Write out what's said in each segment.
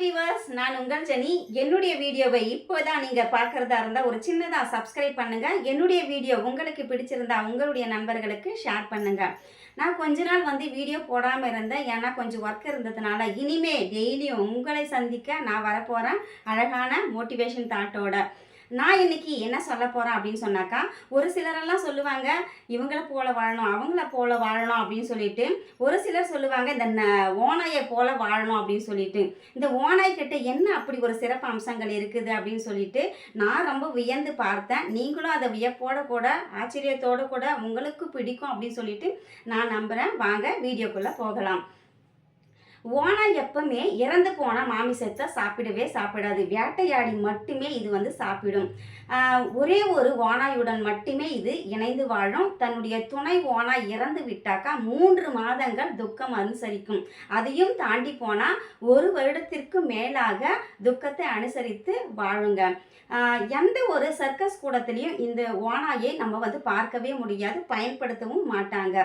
Viewers நான் உங்கள் Jenny. என்னுடைய வீடியோவை இப்போதான் நீங்கள் பார்க்குறதா இருந்தால் ஒரு சின்னதாக சப்ஸ்கிரைப் பண்ணுங்கள் என்னுடைய வீடியோ உங்களுக்கு பிடிச்சிருந்தா உங்களுடைய நண்பர்களுக்கு ஷேர் பண்ணுங்கள் நான் கொஞ்ச நாள் வந்து வீடியோ போடாமல் இருந்தேன். ஏன்னா கொஞ்சம் ஒர்க் இருந்ததுனால இனிமே டெய்லியும் உங்களை சந்திக்க நான் வரப்போகிறேன் அழகான மோட்டிவேஷன் தாட்டோட நான் இன்னைக்கு என்ன சொல்ல போகிறேன் அப்படின்னு சொன்னாக்கா ஒரு சிலரெல்லாம் சொல்லுவாங்க இவங்கள போல வாழணும் அவங்கள போல வாழணும் அப்படின்னு சொல்லிட்டு ஒரு சிலர் சொல்லுவாங்க இந்த ந- ஓனாயை போல வாழணும் அப்படின்னு சொல்லிட்டு. இந்த ஓனாய்கிட்ட என்ன அப்படி ஒரு சிறப்பு அம்சங்கள் இருக்குது அப்படின்னு சொல்லிட்டு நான் ரொம்ப வியந்து பார்த்தேன். நீங்களும் அதை வியப்போட கூட ஆச்சரியத்தோட கூட உங்களுக்கு பிடிக்கும் அப்படின்னு சொல்லிட்டு நான் நம்புகிறேன் வாங்க வீடியோக்குள்ளே போகலாம். ஓனாய் எப்பவுமே இறந்து போன மாமிசத்தை சாப்பிடவே சாப்பிடாது. வேட்டையாடி மட்டுமே இது வந்து சாப்பிடும். ஒரே ஒரு ஓனாயுடன் மட்டுமே இது இணைந்து வாழும். தன்னுடைய துணை ஓனாய் இறந்து விட்டாக்கா மூன்று மாதங்கள் துக்கம் அனுசரிக்கும். அதையும் தாண்டி போனால் ஒரு வருடத்திற்கு மேலாக துக்கத்தை அனுசரித்து வாழுங்க. எந்த ஒரு சர்க்கஸ் கூடத்துலேயும் இந்த ஓனாயை நம்ம வந்து பார்க்கவே முடியாது பயன்படுத்தவும் மாட்டாங்க.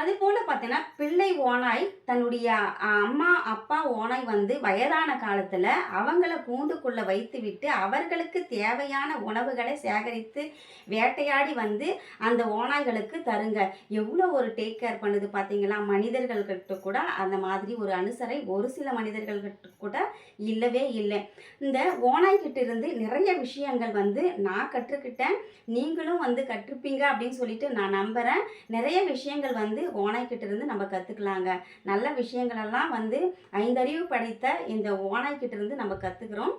அதுபோல் பார்த்தீங்கன்னா பிள்ளை ஓனாய் தன்னுடைய அம்மா அப்பா ஓனாய் வந்து வயதான காலத்தில் அவங்கள கூண்டுக்குள்ளே வைத்து விட்டு அவர்களுக்கு தேவையான உணவுகளை சேகரித்து வேட்டையாடி வந்து அந்த ஓனாய்களுக்கு தருங்க. எவ்வளோ ஒரு டேக் கேர் பண்ணுது பார்த்தீங்களா மனிதர்கள்கிட்ட கூட அந்த மாதிரி ஒரு அனுசரை ஒரு சில மனிதர்கள்கிட்ட கூட இல்லவே இல்லை. இந்த ஓனாய்கிட்ட இருந்து நிறைய விஷயங்கள் வந்து நான் கற்றுக்கிட்டேன். நீங்களும் வந்து கற்றுப்பீங்க அப்படின்னு சொல்லிட்டு நான் நம்புகிறேன் நிறைய விஷயங்கள் வந்து ஓனாய்கிட்ட இருந்து நம்ம கற்றுக்கலாங்க நல்ல விஷயங்களெல்லாம் வந்து ஐந்தறிவு படைத்த இந்த ஓனாய்கிட்ட இருந்து நம்ம கற்றுக்குறோம்